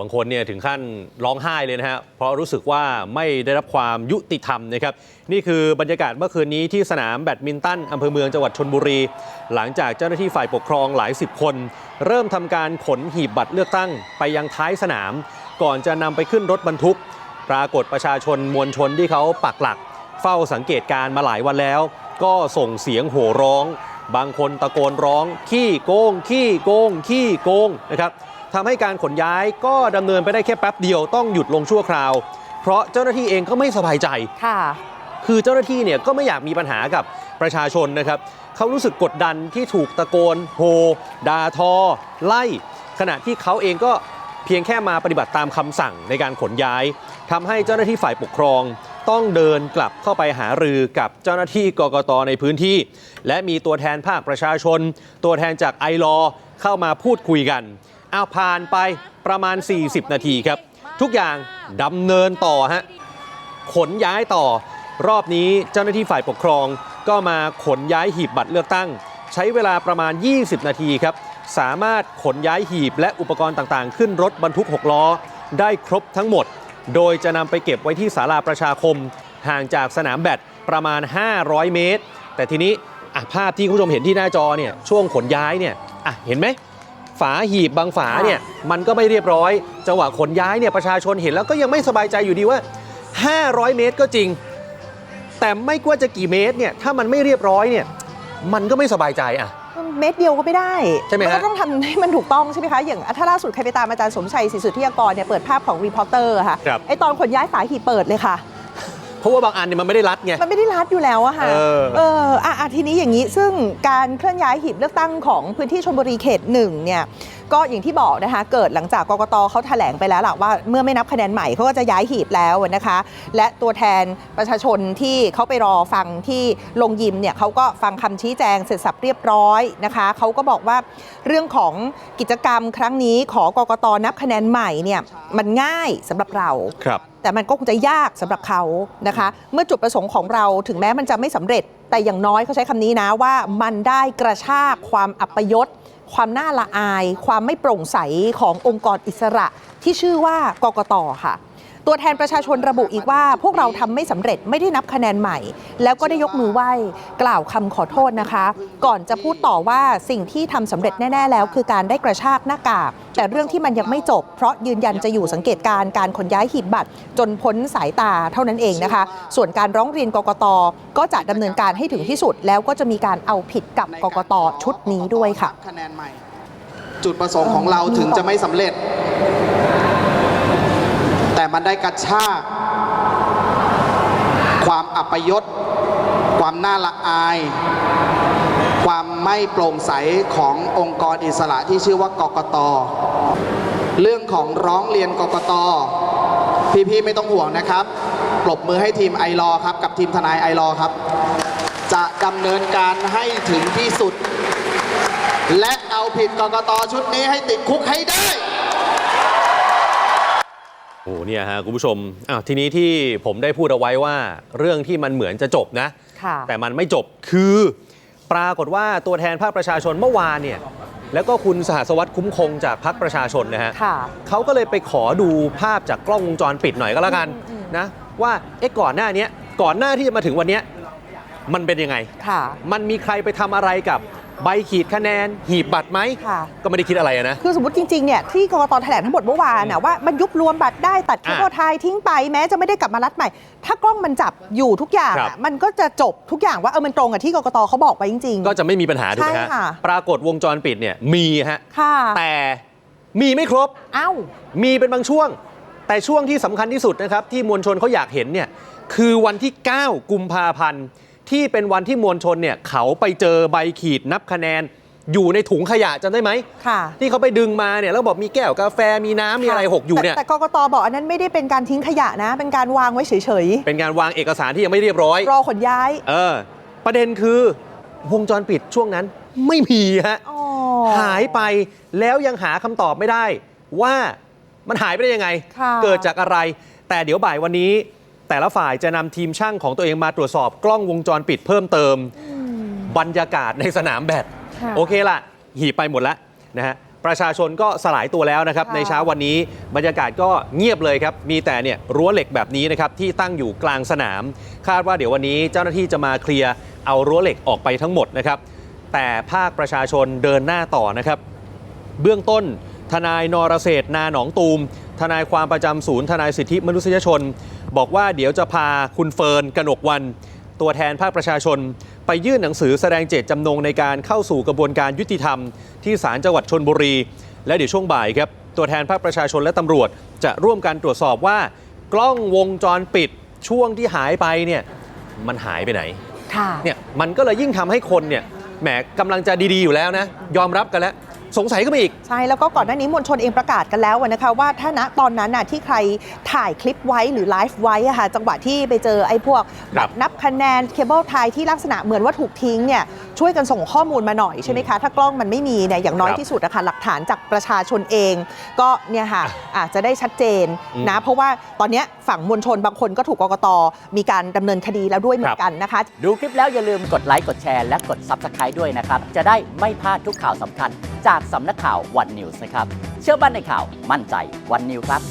บางคนเนี่ยถึงขั้นร้องไห้เลยนะฮะเพราะรู้สึกว่าไม่ได้รับความยุติธรรมนะครับ นี่คือบรรยากาศเมื่อคืนนี้ที่สนามแบดมินตันอำเภอเมืองจังหวัดชนบุรี หลังจากเจ้าหน้าที่ฝ่ายปกครองหลายสิบคน เริ่มทำการขนหีบบัตรเลือกตั้งไปยังท้ายสนาม ก่อนจะนำไปขึ้นรถบรรทุก ปรากฏประชาชนมวลชนที่เขาปักหลัก เฝ้าสังเกตการณ์มาหลายวันแล้ว ก็ส่งเสียงโห่ร้อง บางคนตะโกนร้อง ขี้โกง ขี้โกง ขี้โกงนะครับ ทำให้การขนย้ายก็ดำเนินไปได้แค่แป๊บเดียวต้องหยุดลงชั่วคราว เพราะเจ้าหน้าที่เองก็ไม่สบายใจค่ะคือเจ้าหน้าที่เนี่ยก็ไม่อยากมีปัญหากับประชาชนนะครับเขารู้สึกกดดันที่ถูกตะโกนโฮด่าทอ ไล่ ขณะที่เขาเองก็เพียงแค่มาปฏิบัติตามคำสั่งในการขนย้ายทำให้เจ้าหน้าที่ฝ่ายปกครอง ต้องเดินกลับเข้าไปหารือกับเจ้าหน้าที่กกตในพื้นที่ และมีตัวแทนภาคประชาชน ตัวแทนจากไอรอเข้ามาพูดคุยกันเอาวผ่านไปประมาณ 40 นาทีครับ ทุกอย่างดำเนินต่อฮะขนย้ายต่อ รอบนี้เจ้าหน้าที่ฝ่ายปกครอง ก็มาขนย้ายหีบบัตรเลือกตั้ง ใช้เวลาประมาณ 20 นาทีครับ สามารถขนย้ายหีบและอุปกรณ์ต่างๆ ขึ้นรถบรรทุก 6 ล้อ ได้ครบทั้งหมด โดยจะนำไปเก็บไว้ที่ศาลาประชาคม ห่างจากสนามแบดประมาณ 500 เมตร แต่ทีนี้อะภาพที่คุณผู้ชมเห็นที่หน้าจอเนี่ยช่วงขนย้ายเนี่ยอะเห็นไหม ฝาหีบบางฝาเนี่ยมันก็ไม่เรียบร้อย จังหวะขนย้ายเนี่ยประชาชนเห็นแล้วก็ยังไม่สบายใจอยู่ดีว่า 500 เมตรก็จริง แต่ไม่ว่าจะกี่เมตรเนี่ยถ้ามันไม่เรียบร้อยเนี่ยมันก็ไม่สบายใจอะเม็ดเดียวก็ไม่ได้ใช่ไหมฮะนก็ต้องทำให้มันถูกต้องใช่ไหมคะอย่างถ้าล่าสุดใครไปตามอาจารย์สมชัยศรีสุทธิยากรเนี่ยเปิดภาพของรีพอร์เตอร์ค่ะครับไอตอนขนย้ายฝาหีบเปิดเลยค่ะเพ ราะว่าบางอันเนี่ยมันไม่ได้รัดไง มันไม่ได้รัดอยู่แล้วอะค่ะ เออเอออะอะทีนี้อย่างนี้ซึ่งการเคลื่อนย้ายหีบเลือกตั้งของพื้นที่ชลบุรีเขตหนึ่งเนี่ย ก็อย่างที่บอกนะคะ เกิดหลังจากกกตเขาแถลงไปแล้วล่ะว่าเมื่อไม่นับคะแนนใหม่เขาก็จะย้ายหีบแล้วนะคะ และตัวแทนประชาชนที่เขาไปรอฟังที่ลงยิมเนี่ยเขาก็ฟังคำชี้แจงเสร็จสับเรียบร้อยนะคะเขาก็บอกว่าเรื่องของกิจกรรมครั้งนี้ขอกกตนับคะแนนใหม่เนี่ยมันง่ายสำหรับเราครับแต่มันก็คงจะยากสำหรับเขานะคะ เมื่อจุดประสงค์ของเราถึงแม้มันจะไม่สำเร็จ แต่อย่างน้อยเขาใช้คำนี้นะว่ามันได้กระชากความอัปยศ ความน่าละอาย ความไม่โปร่งใสขององค์กรอิสระที่ชื่อว่ากกตค่ะ ตัวแทนประชาชนระบุอีกว่า พวกเราทำไม่สำเร็จไม่ได้นับคะแนนใหม่ แล้วก็ได้ยกมือไหว้กล่าวคำขอโทษนะคะ ก่อนจะพูดต่อว่าสิ่งที่ทำสำเร็จแน่ ๆ แล้ว คือการได้กระชากหน้ากาก แต่เรื่องที่มันยังไม่จบ เพราะยืนยันจะอยู่สังเกตการณ์การขนย้ายหีบบัตร จนพ้นสายตาเท่านั้นเองนะคะ ส่วนการร้องเรียนกกตก็จะดำเนินการให้ถึงที่สุด แล้วก็จะมีการเอาผิดกับกกตชุดนี้ด้วยค่ะคะแนนใหม่ จุดประสงค์ของเราถึงจะไม่สำเร็จ มันได้กระชาก ความอัปยศ ความน่าละอาย ความไม่โปร่งใสขององค์กรอิสระที่ชื่อว่ากกต เรื่องของร้องเรียนกกต พี่ๆไม่ต้องห่วงนะครับ ปรบมือให้ทีมไอรอครับ กับทีมทนายไอรอครับ จะดำเนินการให้ถึงที่สุด และเอาผิดกกตชุดนี้ให้ติดคุกให้ได้ โอ้เนี่ยฮะคุณผู้ชมอ้าวทีนี้ที่ผมได้พูดเอาไว้ว่า เรื่องที่มันเหมือนจะจบนะค่ะแต่มันไม่จบคือปรากฏว่าตัวแทนภาคประชาชนเมื่อวานเนี่ยแล้วก็คุณสหัสวัตรคุ้มคงจากพรรคประชาชนนะฮะค่ะเขาก็เลยไปขอดูภาพจากกล้องวงจรปิดหน่อยก็แล้วกันนะว่าเอ๊ะก่อนหน้าเนี้ยก่อนหน้าที่จะมาถึงวันเนี้ยมันเป็นยังไงค่ะมันมีใครไปทำอะไรกับ ใบขีดคะแนน หีบบัตรไหม ค่ะ ก็ไม่ได้คิดอะไรอะนะ คือสมมติจริงๆ เนี่ยที่กรกตแถลงทั้งหมดเมื่อวานนะว่ามันยุบรวมบัตรได้ตัดเคเบิลอะไทยทิ้งไปแม้จะไม่ได้กลับมารัดใหม่ ถ้ากล้องมันจับอยู่ทุกอย่างครัอะบมันก็จะจบทุกอย่างว่าเออมันตรงกับที่กรกตเขาบอกไปจริงๆก็จะไม่มีปัญหาถูกไหมใช่ฮะค่ะ ปรากฏวงจรปิดเนี่ยมีฮะค่ะแต่มีไม่ครบ เอ้า มีเป็นบางช่วง แต่ช่วงที่สำคัญที่สุดนะครับ ที่มวลชนเขาอยากเห็นเนี่ย คือวันที่ 9 กุมภาพันธ์ ที่เป็นวันที่มวลชนเนี่ยเขาไปเจอใบขีดนับคะแนน อยู่ในถุงขยะจำได้ไหมค่ะที่เขาไปดึงมาเนี่ยแล้วบอกมีแก้วกาแฟมีน้ำมีอะไรหกอยู่เนี่ยแต่แต่กรกตบอกอันนั้นไม่ได้เป็นการทิ้งขยะนะ เป็นการวางไว้เฉยเป็นการวางเอกสารที่ยังไม่เรียบร้อยๆรอขนย้าย เออ ประเด็นคือวงจรปิดช่วงนั้นไม่มีฮะอ๋อหายไปแล้วยังหาคำตอบไม่ได้ ว่ามันหายไปได้ยังไงค่ะเกิดจากอะไร แต่เดี๋ยวบ่ายวันนี้ แต่ละฝ่ายจะนำทีมช่างของตัวเองมาตรวจสอบกล้องวงจรปิดเพิ่มเติม บรรยากาศในสนามแบดค่ะ โอเคล่ะหีบไปหมดแล้วนะฮะประชาชนก็สลายตัวแล้วนะครับค่ะ ในเช้าวันนี้บรรยากาศก็เงียบเลยครับ มีแต่เนี่ยรั้วเหล็กแบบนี้นะครับที่ตั้งอยู่กลางสนาม คาดว่าเดี๋ยววันนี้เจ้าหน้าที่จะมาเคลียร์เอารั้วเหล็กออกไปทั้งหมดนะครับ แต่ภาคประชาชนเดินหน้าต่อนะครับ เบื้องต้นทนายนรเศรษฐ์นาหนองตูม ทนายความประจำศูนย์ทนายสิทธิมนุษยชน บอกว่าเดี๋ยวจะพาคุณเฟิร์นกนกวัน ตัวแทนภาคประชาชน ไปยื่นหนังสือแสดงเจตจำนงในการเข้าสู่กระบวนการยุติธรรม ที่ศาลจังหวัดชนบุรี และเดี๋ยวช่วงบ่ายครับตัวแทนภาคประชาชนและตำรวจ จะร่วมกันตรวจสอบว่า กล้องวงจรปิดช่วงที่หายไปเนี่ยมันหายไปไหนค่ะเนี่ยมันก็เลยยิ่งทำให้คนเนี่ยแหมกำลังจะดีๆอยู่แล้วนะ ยอมรับกันแล้ว สงสัยก็มาอีก ใช่ แล้วก็ก่อนหน้านี้มวลชนเองประกาศกันแล้วนะคะว่าถ้าณตอนนั้นน่ะที่ใครถ่ายคลิปไว้หรือไลฟ์ไว้อะค่ะจังหวะที่ไปเจอไอ้พวกครับ นับคะแนนเคเบิลไทยที่ลักษณะเหมือนว่าถูกทิ้งเนี่ย ช่วยกันส่งข้อมูลมาหน่อยใช่ไหมคะถ้ากล้องมันไม่มีเนี่ยอย่างน้อยครับที่สุดนะคะหลักฐานจากประชาชนเอง ก็เนี่ยค่ะอาจจะได้ชัดเจนอืมนะเพราะว่าตอนเนี้ยฝั่งมวลชนบางคนก็ถูกกกตมีการดำเนินคดีแล้วด้วยเหมือนกันนะคะ ดูคลิปแล้วอย่าลืมกดไลค์กดแชร์และกด Subscribe ด้วยนะครับ จะได้ไม่พลาดทุกข่าวสำคัญ จากสำนักข่าววันนิวส์นะครับ เชื่อมั่นในข่าวมั่นใจวันนิวครับ